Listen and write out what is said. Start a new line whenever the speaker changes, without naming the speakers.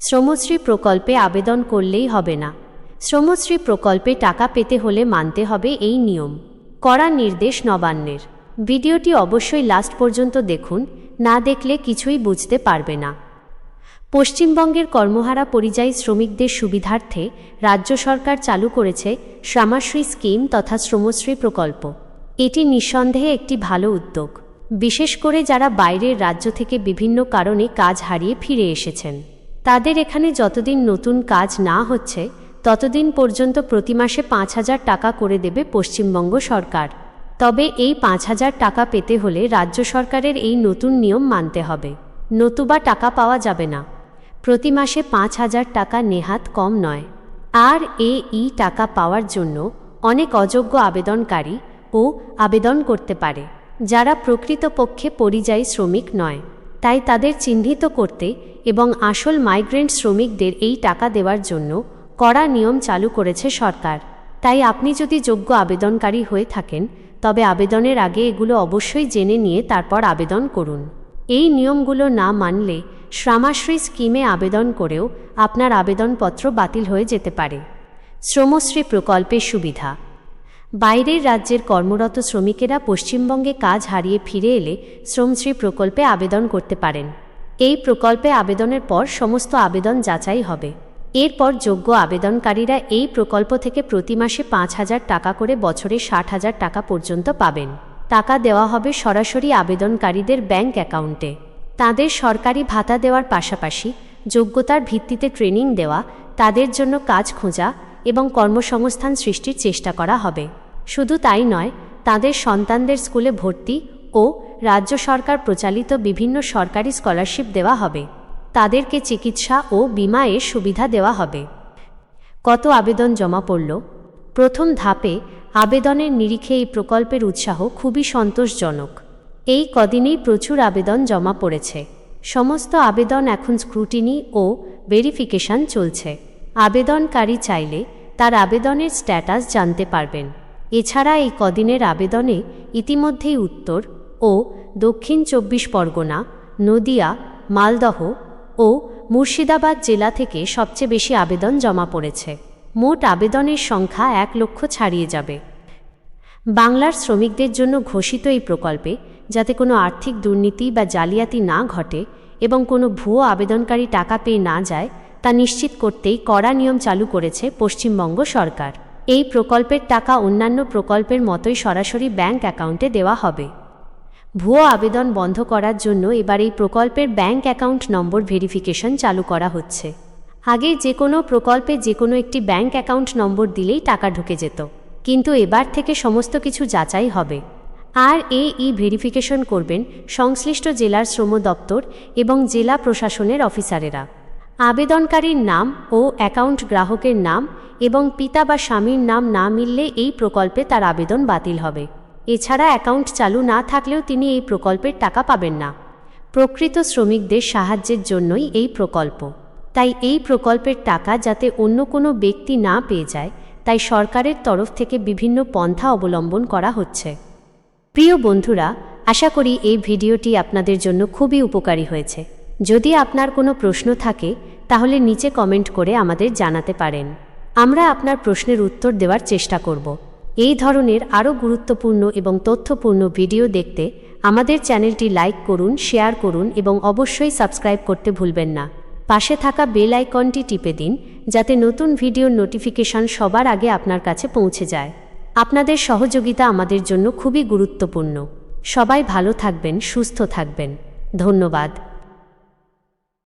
শ্রমশ্রী প্রকল্পে আবেদন করলেই হবে না। শ্রমশ্রী প্রকল্পে টাকা পেতে হলে মানতে হবে এই নিয়ম। কড়া নির্দেশ নবান্নের। ভিডিওটি অবশ্যই লাস্ট পর্যন্ত দেখুন, না দেখলে কিছুই বুঝতে পারবে না। পশ্চিমবঙ্গের কর্মহারা পরিযায়ী শ্রমিকদের সুবিধার্থে রাজ্য সরকার চালু করেছে শ্যামাশ্রী স্কিম তথা শ্রমশ্রী প্রকল্প। এটি নিঃসন্দেহে একটি ভালো উদ্যোগ। বিশেষ করে যারা বাইরের রাজ্য থেকে বিভিন্ন কারণে কাজ হারিয়ে ফিরে এসেছেন। তাদের এখানে যতদিন নতুন কাজ না হচ্ছে, ততদিন পর্যন্ত প্রতি মাসে পাঁচ হাজার টাকা করে দেবে পশ্চিমবঙ্গ সরকার। তবে এই পাঁচ হাজার টাকা পেতে হলে রাজ্য সরকারের এই নতুন নিয়ম মানতে হবে। নতুবা টাকা পাওয়া যাবে না। প্রতি মাসে পাঁচ হাজার টাকা নেহাত কম নয়। আর এ ই টাকা পাওয়ার জন্য অনেক অযোগ্য আবেদনকারী ও আবেদন করতে পারে, যারা প্রকৃতপক্ষে পরিযায়ী শ্রমিক নয়। তাই তাদের চিহ্নিত করতে এবং আসল মাইগ্রেন্ট শ্রমিকদের এই টাকা দেওয়ার জন্য কড়া নিয়ম চালু করেছে সরকার। তাই আপনি যদি যোগ্য আবেদনকারী হয়ে থাকেন, তবে আবেদনের আগে এগুলো অবশ্যই জেনে নিয়ে তারপর আবেদন করুন। এই নিয়মগুলো না মানলে শ্রামাশ্রী স্কিমে আবেদন করেও আপনার আবেদনপত্র বাতিল হয়ে যেতে পারে। শ্রমশ্রী প্রকল্পের সুবিধা। বাইরের রাজ্যের কর্মরত শ্রমিকেরা পশ্চিমবঙ্গে কাজ হারিয়ে ফিরে এলে শ্রমশ্রী প্রকল্পে আবেদন করতে পারেন। এই প্রকল্পে আবেদনের পর সমস্ত আবেদন যাচাই হবে। এরপর যোগ্য আবেদনকারীরা এই প্রকল্প থেকে প্রতি মাসে পাঁচ হাজার টাকা করে বছরে ষাট হাজার টাকা পর্যন্ত পাবেন। টাকা দেওয়া হবে সরাসরি আবেদনকারীদের ব্যাংক অ্যাকাউন্টে। তাদের সরকারি ভাতা দেওয়ার পাশাপাশি যোগ্যতার ভিত্তিতে ট্রেনিং দেওয়া, তাদের জন্য কাজ খোঁজা এবং কর্মসংস্থান সৃষ্টির চেষ্টা করা হবে। শুধু তাই নয়, তাদের সন্তানদের স্কুলে ভর্তি ও রাজ্য সরকার প্রচালিত বিভিন্ন সরকারি স্কলারশিপ দেওয়া হবে। তাদেরকে চিকিৎসা ও বিমা এর সুবিধা দেওয়া হবে। কত আবেদন জমা পড়ল? প্রথম ধাপে আবেদনের নিরিখে এই প্রকল্পের উৎসাহ খুবই সন্তোষজনক। এই কদিনেই প্রচুর আবেদন জমা পড়েছে। সমস্ত আবেদন এখন স্ক্রুটিনি ও ভেরিফিকেশন চলছে। আবেদনকারী চাইলে তার আবেদনের স্ট্যাটাস জানতে পারবেন। এছাড়া এই কদিনের আবেদনে ইতিমধ্যেই উত্তর ও দক্ষিণ চব্বিশ পরগনা, নদিয়া, মালদহ ও মুর্শিদাবাদ জেলা থেকে সবচেয়ে বেশি আবেদন জমা পড়েছে। মোট আবেদনের সংখ্যা এক লক্ষ ছাড়িয়ে যাবে। বাংলার শ্রমিকদের জন্য ঘোষিত এই প্রকল্পে যাতে কোনো আর্থিক দুর্নীতি বা জালিয়াতি না ঘটে এবং কোনো ভুয়ো আবেদনকারী টাকা পেয়ে না যায়, তা নিশ্চিত করতেই কড়া নিয়ম চালু করেছে পশ্চিমবঙ্গ সরকার। এই প্রকল্পের টাকা অন্যান্য প্রকল্পের মতোই সরাসরি ব্যাংক অ্যাকাউন্টে দেওয়া হবে। ভুয়ো আবেদন বন্ধ করার জন্য এবার এই প্রকল্পের ব্যাংক অ্যাকাউন্ট নম্বর ভেরিফিকেশন চালু করা হচ্ছে। আগে যে কোনো প্রকল্পে যে কোনো একটি ব্যাংক অ্যাকাউন্ট নম্বর দিলেই টাকা ঢুকে যেত। কিন্তু এবার থেকে সমস্ত কিছু যাচাই হবে। আর এ ই ভেরিফিকেশন করবেন সংশ্লিষ্ট জেলার শ্রম দপ্তর এবং জেলা প্রশাসনের অফিসারেরা। আবেদনকারীর নাম ও অ্যাকাউন্ট গ্রাহকের নাম এবং পিতা বা স্বামীর নাম না মিললে এই প্রকল্পে তার আবেদন বাতিল হবে। এছাড়া অ্যাকাউন্ট চালু না থাকলেও তিনি এই প্রকল্পের টাকা পাবেন না। প্রকৃত শ্রমিকদের সাহায্যের জন্যই এই প্রকল্প। তাই এই প্রকল্পের টাকা যাতে অন্য কোনো ব্যক্তি না পেয়ে যায়, তাই সরকারের তরফ থেকে বিভিন্ন পন্থা অবলম্বন করা হচ্ছে। প্রিয় বন্ধুরা, আশা করি এই ভিডিওটি আপনাদের জন্য খুবই উপকারী হয়েছে। যদি আপনার কোনো প্রশ্ন থাকে, তাহলে নিচে কমেন্ট করে আমাদের জানাতে পারেন। আমরা আপনার প্রশ্নের উত্তর দেওয়ার চেষ্টা করব। এই ধরনের আরও গুরুত্বপূর্ণ এবং তথ্যপূর্ণ ভিডিও দেখতে আমাদের চ্যানেলটি লাইক করুন, শেয়ার করুন এবং অবশ্যই সাবস্ক্রাইব করতে ভুলবেন না। পাশে থাকা বেল আইকনটি টিপে দিন, যাতে নতুন ভিডিওর নোটিফিকেশন সবার আগে আপনার কাছে পৌঁছে যায়। আপনাদের সহযোগিতা আমাদের জন্য খুবই গুরুত্বপূর্ণ। সবাই ভালো থাকবেন, সুস্থ থাকবেন। ধন্যবাদ।